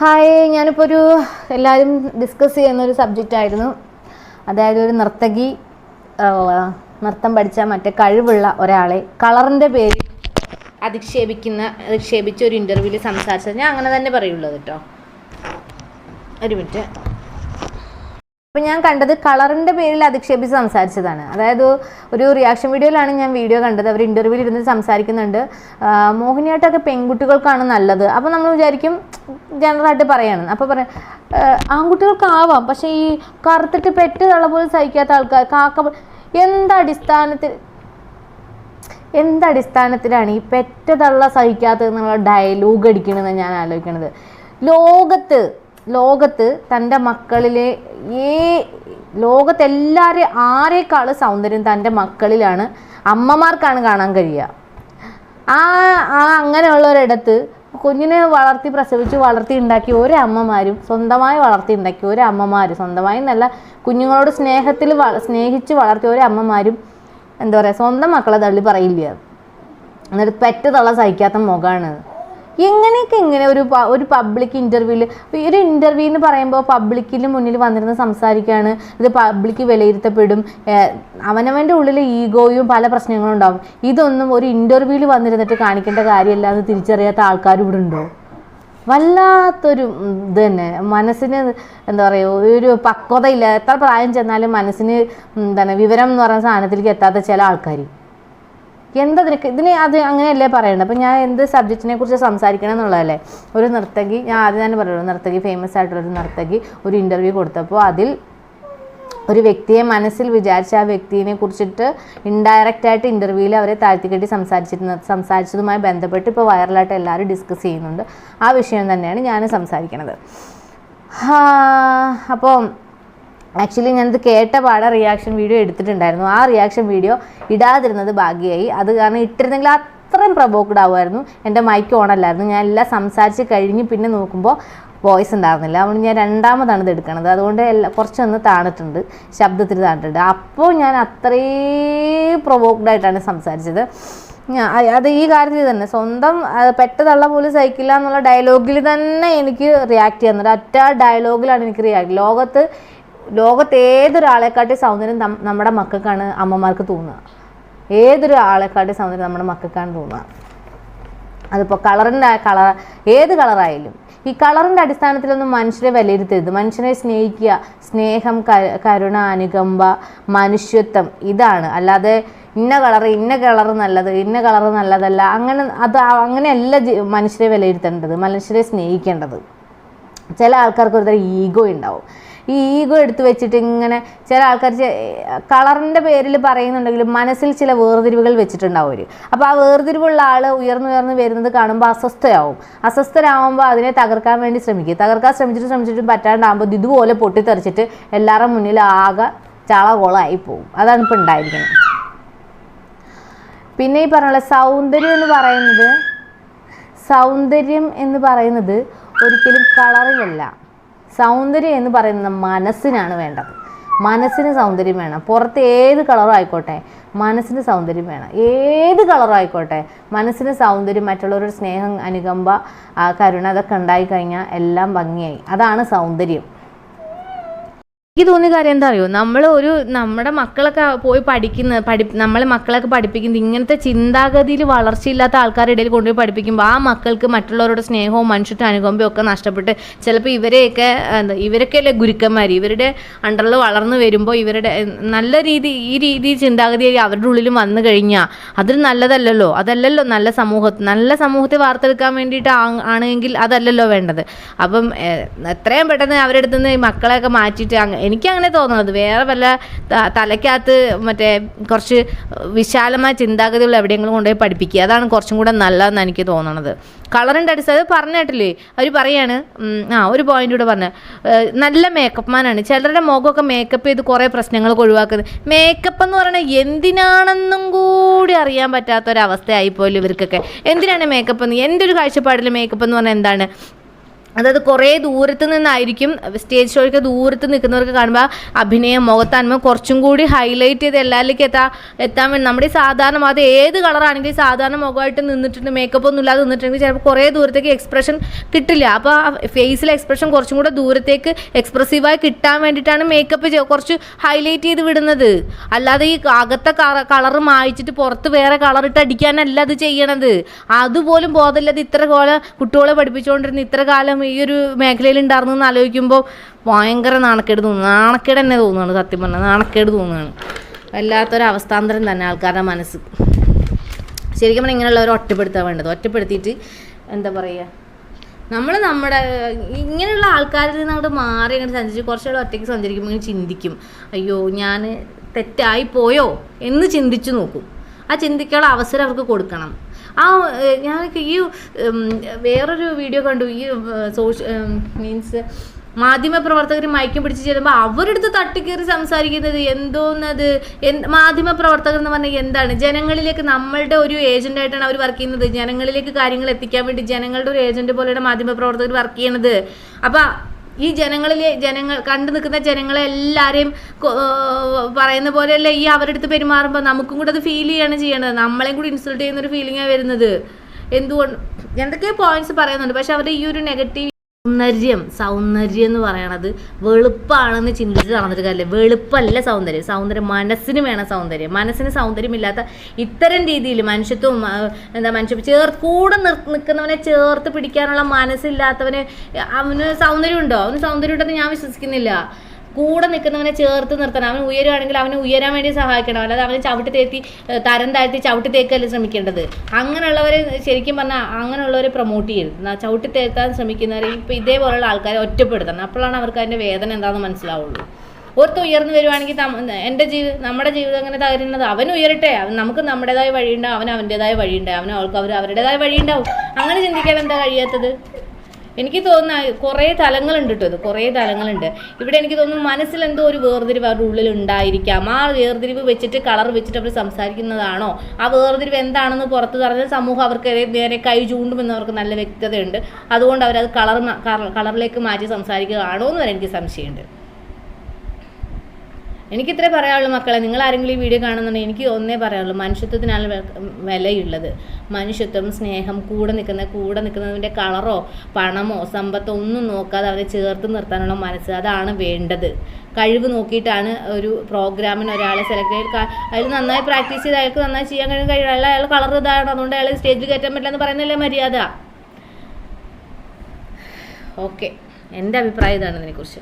Hi ഞാനിപ്പോൾ ഒരു എല്ലാവരും ഡിസ്കസ് ചെയ്യുന്ന ഒരു സബ്ജക്റ്റ് ആയിരുന്നു. അതായത് ഒരു നർത്തകി നൃത്തം പഠിച്ച മറ്റേ കഴിവുള്ള ഒരാളെ കളറിന്റെ പേരിൽ അധിക്ഷേപിക്കുന്ന അധിക്ഷേപിച്ച ഒരു ഇന്റർവ്യൂവിൽ സംസാരിച്ചത്. ഞാൻ അങ്ങനെ തന്നെ പറയുള്ളത് കേട്ടോ. ഒരു മിനിറ്റ് അപ്പം ഞാൻ കണ്ടത് കളറിന്റെ പേരിൽ അധിക്ഷേപിച്ച് സംസാരിച്ചതാണ്. അതായത് ഒരു റിയാക്ഷൻ വീഡിയോയിലാണ് ഞാൻ വീഡിയോ കണ്ടത്. അവർ ഇന്റർവ്യൂവിൽ ഇരുന്ന് സംസാരിക്കുന്നുണ്ട്. മോഹിനിയാട്ടമൊക്കെ പെൺകുട്ടികൾക്കാണ് നല്ലത്. അപ്പോൾ നമ്മൾ വിചാരിക്കും ജനറലായിട്ട് പറയാണ്. അപ്പോൾ പറയാം ആൺകുട്ടികൾക്കാവാം. പക്ഷേ ഈ കറുത്തിട്ട് പെറ്റ് തള്ള പോലും സഹിക്കാത്ത ആൾക്കാർ കാക്ക എന്തടിസ്ഥാനത്തിൽ എന്തടിസ്ഥാനത്തിലാണ് ഈ പെറ്റ തള്ള സഹിക്കാത്തതെന്നുള്ള ഡയലോഗ് അടിക്കണമെന്ന് ഞാൻ ആലോചിക്കണത്. ലോകത്ത് ലോകത്ത് തന്റെ മക്കളിലെ ഏ ലോകത്തെല്ലാവരെയും ആരേക്കാളും സൗന്ദര്യം തന്റെ മക്കളിലാണ് അമ്മമാർക്കാണ് കാണാൻ കഴിയുക. ആ ആ അങ്ങനെയുള്ളൊരിടത്ത് കുഞ്ഞിനെ വളർത്തി പ്രസവിച്ച് വളർത്തി ഉണ്ടാക്കിയ ഒരു അമ്മമാരും സ്വന്തമായി വളർത്തി ഉണ്ടാക്കിയ ഒരു അമ്മമാരും സ്വന്തമായി നല്ല കുഞ്ഞുങ്ങളോട് സ്നേഹത്തിൽ സ്നേഹിച്ച് വളർത്തിയ ഒരു അമ്മമാരും എന്താ പറയുക സ്വന്തം മക്കളെ തള്ളി പറയില്ല. എന്നിട്ട് പെറ്റ് തള്ള സഹിക്കാത്ത മുഖമാണ് എങ്ങനെയൊക്കെ ഇങ്ങനെ ഒരു ഒരു പബ്ലിക് ഇന്റർവ്യൂവിൽ ഒരു ഇന്റർവ്യൂ എന്ന് പറയുമ്പോൾ പബ്ലിക്കിന് മുന്നിൽ വന്നിരുന്ന് സംസാരിക്കുകയാണ് ഇത് പബ്ലിക്ക് വിലയിരുത്തപ്പെടും അവനവന്റെ ഉള്ളിൽ ഈഗോയും പല പ്രശ്നങ്ങളും ഉണ്ടാവും. ഇതൊന്നും ഒരു ഇന്റർവ്യൂവിൽ വന്നിരുന്നിട്ട് കാണിക്കേണ്ട കാര്യമല്ല എന്ന് തിരിച്ചറിയാത്ത ആൾക്കാർ ഇവിടെ ഉണ്ടോ? വല്ലാത്തൊരു ഇത് തന്നെ. മനസ്സിന് എന്താ പറയുക ഒരു പക്വതയില്ല. എത്ര പ്രായം ചെന്നാലും മനസ്സിന് എന്താണ് വിവരം എന്ന് പറയുന്ന സാധനത്തിലേക്ക് എത്താത്ത ചില ആൾക്കാർ എന്താ നിനക്ക് ഇതിന് അത് അങ്ങനെയല്ലേ പറയണ്ടത് അപ്പം ഞാൻ എന്ത് സബ്ജക്റ്റിനെ കുറിച്ച് സംസാരിക്കണം എന്നുള്ളതല്ലേ? ഒരു നർത്തകി ഞാൻ ആദ്യം തന്നെ പറയുള്ളൂ നർത്തകി ഫേമസ് ആയിട്ടുള്ളൊരു നർത്തകി ഒരു ഇന്റർവ്യൂ കൊടുത്തപ്പോൾ അതിൽ ഒരു വ്യക്തിയെ മനസ്സിൽ വിചാരിച്ച ആ വ്യക്തിയെ കുറിച്ചിട്ട് ഇൻഡയറക്റ്റ് ആയിട്ട് ഇന്റർവ്യൂവിൽ അവരെ താഴ്ത്തിക്കെട്ടി സംസാരിച്ചിരുന്ന സംസാരിച്ചതുമായി ബന്ധപ്പെട്ട് ഇപ്പോൾ വൈറലായിട്ട് എല്ലാവരും ഡിസ്കസ് ചെയ്യുന്നുണ്ട്. ആ വിഷയം തന്നെയാണ് ഞാൻ സംസാരിക്കണത്. അപ്പോൾ ആക്ച്വലി ഞാനിത് കേട്ട പാടെ റിയാക്ഷൻ വീഡിയോ എടുത്തിട്ടുണ്ടായിരുന്നു. ആ റിയാക്ഷൻ വീഡിയോ ഇടാതിരുന്നത് ഭാഗ്യമായി അത് കാരണം ഇട്ടിരുന്നെങ്കിൽ അത്രയും പ്രബോക്ഡ് ആവുമായിരുന്നു എന്റെ മൈക്ക് ഓൺ അല്ലായിരുന്നു. ഞാൻ എല്ലാം സംസാരിച്ച് കഴിഞ്ഞ് പിന്നെ നോക്കുമ്പോൾ വോയിസ് ഉണ്ടായിരുന്നില്ല. അതുകൊണ്ട് ഞാൻ രണ്ടാമതാണ് ഇത് എടുക്കണത്. അതുകൊണ്ട് എല്ലാം കുറച്ചൊന്ന് താണിട്ടുണ്ട്. ശബ്ദത്തിൽ താണിട്ടുണ്ട്. അപ്പോൾ ഞാൻ അത്രയും പ്രൊവോക്ഡ് ആയിട്ടാണ് സംസാരിച്ചത് അത് ഈ കാര്യത്തിൽ തന്നെ. സ്വന്തം പെട്ടതള്ള പോലും സഹിക്കില്ല എന്നുള്ള ഡയലോഗിൽ തന്നെ എനിക്ക് റിയാക്ട് ചെയ്യുന്നുണ്ട് ഒറ്റ ഡയലോഗിലാണ് എനിക്ക് റിയാക്ട് ലോകത്ത് ലോകത്ത് ഏതൊരാളെക്കാട്ടി സൗന്ദര്യം നമ്മുടെ മക്കൾക്കാണ് അമ്മമാർക്ക് തോന്നുക. ഏതൊരു ആളെക്കാട്ടി സൗന്ദര്യം നമ്മുടെ മക്കൾക്കാണ് തോന്നുക. അതിപ്പോൾ കളറിന്റെ കളർ ഏത് കളറായാലും. ഈ കളറിന്റെ അടിസ്ഥാനത്തിലൊന്നും മനുഷ്യരെ വിലയിരുത്തരുത്. മനുഷ്യനെ സ്നേഹിക്കുക സ്നേഹം കരുണ അനുകമ്പ മനുഷ്യത്വം ഇതാണ്. അല്ലാതെ ഇന്ന കളർ ഇന്ന കളർ നല്ലത് ഇന്ന കളർ നല്ലതല്ല അങ്ങനെ അത് അങ്ങനെയല്ല മനുഷ്യരെ വിലയിരുത്തേണ്ടത് മനുഷ്യരെ സ്നേഹിക്കേണ്ടത്. ചില ആൾക്കാർക്ക് ഒരുതരം ഈഗോ ഉണ്ടാവും. ഈ ഈഗോ എടുത്തു വെച്ചിട്ട് ഇങ്ങനെ ചില ആൾക്കാർ കളറിന്റെ പേരിൽ പറയുന്നുണ്ടെങ്കിലും മനസ്സിൽ ചില വേർതിരിവുകൾ വെച്ചിട്ടുണ്ടാവും അവർ അപ്പോൾ ആ വേർതിരിവുള്ള ആൾ ഉയർന്നുയർന്ന് ഉയർന്നു വരുന്നത് കാണുമ്പോൾ അസ്വസ്ഥയാവും. അസ്വസ്ഥരാകുമ്പോൾ അതിനെ തകർക്കാൻ വേണ്ടി ശ്രമിക്കും. തകർക്കാൻ ശ്രമിച്ചിട്ട് ശ്രമിച്ചിട്ട് പറ്റാണ്ടാകുമ്പോൾ ഇത് ഇതുപോലെ പൊട്ടിത്തെറിച്ചിട്ട് എല്ലാവരുടെ മുന്നിൽ ആകെ ചളകൊളായി പോകും അതാണ് ഇപ്പോൾ ഉണ്ടായിരിക്കുന്നത് പിന്നെ ഈ പറഞ്ഞ സൗന്ദര്യം എന്ന് പറയുന്നത് സൗന്ദര്യം എന്ന് പറയുന്നത് ഒരിക്കലും കളറിലല്ല സൗന്ദര്യം എന്ന് പറയുന്നത് മനസ്സിനാണ് വേണ്ടത്. മനസ്സിന് സൗന്ദര്യം വേണം. പുറത്ത് ഏത് കളറായിക്കോട്ടെ മനസ്സിന് സൗന്ദര്യം വേണം. ഏത് കളറായിക്കോട്ടെ മനസ്സിന് സൗന്ദര്യം മറ്റുള്ളവരുടെ സ്നേഹം അനുകമ്പ കരുണ അതൊക്കെ ഉണ്ടായി കഴിഞ്ഞാൽ എല്ലാം ഭംഗിയായി. അതാണ് സൗന്ദര്യം. എനിക്ക് തോന്നിയ കാര്യം എന്താ അറിയോ നമ്മൾ ഒരു നമ്മുടെ മക്കളൊക്കെ പോയി പഠിക്കുന്ന പഠി നമ്മളെ മക്കളൊക്കെ പഠിപ്പിക്കുന്നത് ഇങ്ങനത്തെ ചിന്താഗതിയിൽ വളർച്ചയില്ലാത്ത ആൾക്കാരുടെ ഇടയിൽ കൊണ്ടുപോയി പഠിപ്പിക്കുമ്പോൾ ആ മക്കൾക്ക് മറ്റുള്ളവരുടെ സ്നേഹവും മനുഷ്യരുടെ അനുകമ്പയും ഒക്കെ നഷ്ടപ്പെട്ട് ചിലപ്പോൾ ഇവരെയൊക്കെ എന്താ ഇവരൊക്കെയല്ലേ ഗുരുക്കന്മാർ ഇവരുടെ അണ്ടറിൽ വളർന്നു വരുമ്പോൾ ഇവരുടെ നല്ല രീതി ഈ രീതി ചിന്താഗതി അവരുടെ ഉള്ളിലും വന്നു കഴിഞ്ഞാൽ അതൊരു നല്ലതല്ലല്ലോ. അതല്ലല്ലോ നല്ല സമൂഹത്തിൽ നല്ല സമൂഹത്തെ വാർത്തെടുക്കാൻ വേണ്ടിയിട്ട് ആണെങ്കിൽ അതല്ലല്ലോ വേണ്ടത്. അപ്പം എത്രയും പെട്ടെന്ന് അവരുടെ അടുത്ത് ഈ മക്കളെയൊക്കെ മാറ്റിയിട്ട് എനിക്കങ്ങനെ തോന്നുന്നത് വേറെ വല്ല തലയ്ക്കകത്ത് മറ്റേ കുറച്ച് വിശാലമായ ചിന്താഗതികൾ എവിടെയെങ്കിലും കൊണ്ടുപോയി പഠിപ്പിക്കുക. അതാണ് കുറച്ചും കൂടെ നല്ലതെന്ന് എനിക്ക് തോന്നുന്നത് കളറിന്റെ അടിസ്ഥാനം അത് പറഞ്ഞിട്ടില്ലേ അവർ പറയാണ് ആ ഒരു പോയിന്റ് കൂടെ പറഞ്ഞു. നല്ല മേക്കപ്പ് മാനാണ് ചിലരുടെ മുഖമൊക്കെ മേക്കപ്പ് ചെയ്ത് കുറേ പ്രശ്നങ്ങളൊക്കെ ഒഴിവാക്കുന്നത്. മേക്കപ്പ് എന്ന് പറയുന്നത് എന്തിനാണെന്നും കൂടി അറിയാൻ പറ്റാത്ത ഒരവസ്ഥയായിപ്പോലും ഇവർക്കൊക്കെ. എന്തിനാണ് മേക്കപ്പ് എന്ന്? എന്റെ ഒരു കാഴ്ചപ്പാടിൽ മേക്കപ്പ് എന്ന് പറഞ്ഞാൽ എന്താണ്? അതായത് കുറേ ദൂരത്ത് നിന്നായിരിക്കും സ്റ്റേജ് ഷോയ്ക്ക് ദൂരത്ത് നിൽക്കുന്നവർക്ക് കാണുമ്പോൾ അഭിനയം മുഖത്താൻമ കുറച്ചും കൂടി ഹൈലൈറ്റ് ചെയ്ത് എല്ലാവരിലേക്ക് എത്താ എത്താൻ വേണ്ടി. നമ്മുടെ സാധാരണ അത് ഏത് കളറാണെങ്കിലും സാധാരണ മുഖമായിട്ട് നിന്നിട്ടുണ്ട് മേക്കപ്പ് ഒന്നും ഇല്ലാതെ നിന്നിട്ടുണ്ടെങ്കിൽ ചിലപ്പോൾ കുറേ ദൂരത്തേക്ക് എക്സ്പ്രഷൻ കിട്ടില്ല. അപ്പോൾ ആ ഫേസിലെ എക്സ്പ്രഷൻ കുറച്ചും കൂടെ ദൂരത്തേക്ക് എക്സ്പ്രസീവായി കിട്ടാൻ വേണ്ടിയിട്ടാണ് മേക്കപ്പ് കുറച്ച് ഹൈലൈറ്റ് ചെയ്ത് വിടുന്നത്. അല്ലാതെ ഈ അകത്തെ കളർ മായിച്ചിട്ട് പുറത്ത് വേറെ കളർ ഇട്ട് അടിക്കാനല്ല അത് ചെയ്യണത്. അതുപോലും ബോധമില്ലാതെ ഇത്ര കാലം കുട്ടികളെ പഠിപ്പിച്ചുകൊണ്ടിരുന്ന ഇത്ര കാലം ഈ ഒരു മേഖലയിൽ ഉണ്ടായിരുന്നു എന്ന് ആലോചിക്കുമ്പോൾ ഭയങ്കര നാണക്കേട് തോന്നുന്നു. നാണക്കേട് തന്നെ തോന്നുകയാണ് സത്യം പറഞ്ഞാൽ നാണക്കേട് തോന്നുകയാണ് വല്ലാത്തൊരു അവസ്ഥാന്തരം തന്നെ ആൾക്കാരുടെ മനസ്സ്. ശരിക്കും പറഞ്ഞാൽ ഇങ്ങനെയുള്ളവരെ ഒറ്റപ്പെടുത്താൻ വേണ്ടത്. ഒറ്റപ്പെടുത്തിയിട്ട് എന്താ പറയുക നമ്മൾ നമ്മുടെ ഇങ്ങനെയുള്ള ആൾക്കാരിൽ നിന്ന് അങ്ങോട്ട് മാറി അങ്ങോട്ട് സഞ്ചരിച്ച് കുറച്ചുകൂടെ ഒറ്റയ്ക്ക് സഞ്ചരിക്കുമ്പോൾ ഇങ്ങനെ ചിന്തിക്കും. അയ്യോ ഞാൻ തെറ്റായി പോയോ എന്ന് ചിന്തിച്ചു നോക്കും. ആ ചിന്തിക്കാനുള്ള അവസരം അവർക്ക് കൊടുക്കണം. ആ ഞാനൊക്കെ ഈ വേറൊരു വീഡിയോ കണ്ടു. ഈ സോഷ്യ മീൻസ് മാധ്യമപ്രവർത്തകർ മയക്കം പിടിച്ച് ചെല്ലുമ്പോൾ അവരെടുത്ത് തട്ടിക്കേറി സംസാരിക്കുന്നത് എന്തോന്നത്? എന്ത് മാധ്യമപ്രവർത്തകർ എന്ന് പറഞ്ഞാൽ എന്താണ്? ജനങ്ങളിലേക്ക് നമ്മളുടെ ഒരു ഏജന്റായിട്ടാണ് അവർ വർക്ക് ചെയ്യുന്നത്. ജനങ്ങളിലേക്ക് കാര്യങ്ങൾ എത്തിക്കാൻ വേണ്ടി ജനങ്ങളുടെ ഒരു ഏജന്റ് പോലെയാണ് മാധ്യമപ്രവർത്തകർ വർക്ക് ചെയ്യണത്. അപ്പം ഈ ജനങ്ങളിലെ ജനങ്ങൾ കണ്ടു നിൽക്കുന്ന ജനങ്ങളെ എല്ലാവരെയും പറയുന്ന പോലെയല്ല ഈ അവരുടെ അടുത്ത് പെരുമാറുമ്പോൾ നമുക്കും കൂടെ അത് ഫീൽ ചെയ്യാണ് ചെയ്യണത്. നമ്മളെയും കൂടി ഇൻസൾട്ട് ചെയ്യുന്ന ഒരു ഫീലിംഗാണ് വരുന്നത്. എന്തുകൊണ്ട് എന്തൊക്കെയോ പോയിന്റ്സ് പറയുന്നുണ്ട്. പക്ഷെ അവരുടെ ഈ ഒരു നെഗറ്റീവ് സൗന്ദര്യം സൗന്ദര്യം എന്ന് പറയണത് വെളുപ്പാണെന്ന് ചിന്തിച്ച് നടന്നിട്ട് കാര്യമില്ല. വെളുപ്പല്ല സൗന്ദര്യം. സൗന്ദര്യം മനസ്സിന് വേണം സൗന്ദര്യം. മനസ്സിന് സൗന്ദര്യമില്ലാത്ത ഇത്തരം രീതിയിൽ മനുഷ്യത്വം എന്താ മനുഷ്യ ചേർ കൂടെ നിൽക്കുന്നവനെ ചേർത്ത് പിടിക്കാനുള്ള മനസ്സില്ലാത്തവന് അവന് സൗന്ദര്യം ഉണ്ടോ അവന് സൗന്ദര്യം ഉണ്ടെന്ന് ഞാൻ വിശ്വസിക്കുന്നില്ല. കൂടെ നിൽക്കുന്നവനെ ചേർത്ത് നിർത്തണം. അവൻ ഉയരുവാണെങ്കിൽ അവനെ ഉയരാൻ വേണ്ടി സഹായിക്കണം. അല്ലാതെ അവനെ ചവിട്ടി തേത്തി തരം താഴ്ത്തി ചവിട്ടി തേക്കല്ല ശ്രമിക്കേണ്ടത്. അങ്ങനെയുള്ളവരെ ശരിക്കും പറഞ്ഞാൽ അങ്ങനെയുള്ളവരെ പ്രൊമോട്ട് ചെയ്യരുത്. ചവിട്ടി തേക്കാൻ ശ്രമിക്കുന്നവരെ ഇപ്പം ഇതേപോലെയുള്ള ആൾക്കാരെ ഒറ്റപ്പെടുത്തണം. അപ്പോഴാണ് അവർക്ക് അതിന്റെ വേദന എന്താണെന്ന് മനസ്സിലാവുള്ളൂ. ഓർത്ത് ഉയർന്നു വരുവാണെങ്കിൽ എന്റെ ജീവിതം നമ്മുടെ ജീവിതം അങ്ങനെ തകരുന്നത്? അവൻ ഉയരട്ടെ. അവൻ നമുക്ക് നമ്മുടേതായ വഴിയുണ്ടാവും അവൻ അവന്റെതായ വഴിയുണ്ടാവും അവൻ അവൾക്ക് അവർ അവരുടേതായ വഴിയുണ്ടാവും. അങ്ങനെ ചിന്തിക്കാൻ എന്താ കഴിയാത്തത്? എനിക്ക് തോന്നുന്ന കുറേ തലങ്ങളുണ്ട് കേട്ടോ ഇത് കുറേ തലങ്ങളുണ്ട്. ഇവിടെ എനിക്ക് തോന്നുന്നു മനസ്സിൽ എന്തോ ഒരു വേർതിരിവ് അവരുടെ ഉള്ളിൽ ഉണ്ടായിരിക്കാം ആ വേർതിരിവ് വെച്ചിട്ട് കളർ വെച്ചിട്ട് അവർ സംസാരിക്കുന്നതാണോ? ആ വേർതിരിവ് എന്താണെന്ന് പുറത്ത് പറഞ്ഞാൽ സമൂഹം അവർക്ക് നേരെ കൈ ചൂണ്ടുമെന്ന് അവർക്ക് നല്ല വ്യക്തതയുണ്ട്. അതുകൊണ്ട് അവരത് കളർ കളറിലേക്ക് മാറ്റി സംസാരിക്കുകയാണോ എന്ന് വരെ എനിക്ക് സംശയമുണ്ട്. എനിക്ക് ഇത്രേ പറയാനുള്ളൂ മക്കളെ. നിങ്ങൾ ആരെങ്കിലും ഈ വീഡിയോ കാണുന്നുണ്ടെങ്കിൽ എനിക്ക് ഒന്നേ പറയാനുള്ളൂ മനുഷ്യത്വത്തിനാണ് വിലയുള്ളത്. മനുഷ്യത്വം സ്നേഹം കൂടെ നിൽക്കുന്ന കൂടെ നിൽക്കുന്നതിന്റെ കളറോ പണമോ സമ്പത്തോ ഒന്നും നോക്കാതെ അവരെ ചേർത്ത് നിർത്താനുള്ള മനസ്സ് അതാണ് വേണ്ടത്. കഴിവ് നോക്കിയിട്ടാണ് ഒരു പ്രോഗ്രാമിന് ഒരാളെ സെലക്ട് ചെയ്ത് അതിൽ നന്നായി പ്രാക്ടീസ് ചെയ്ത് അയാൾക്ക് നന്നായി ചെയ്യാൻ കഴിയും കഴിയും അയാൾ കളർ ഇതാണ് അതുകൊണ്ട് അയാൾ സ്റ്റേജിൽ കയറ്റാൻ പറ്റില്ല എന്ന് പറയുന്നതല്ലേ മര്യാദ? ഓക്കെ. എന്റെ അഭിപ്രായം ഇതാണ് ഇതിനെക്കുറിച്ച്.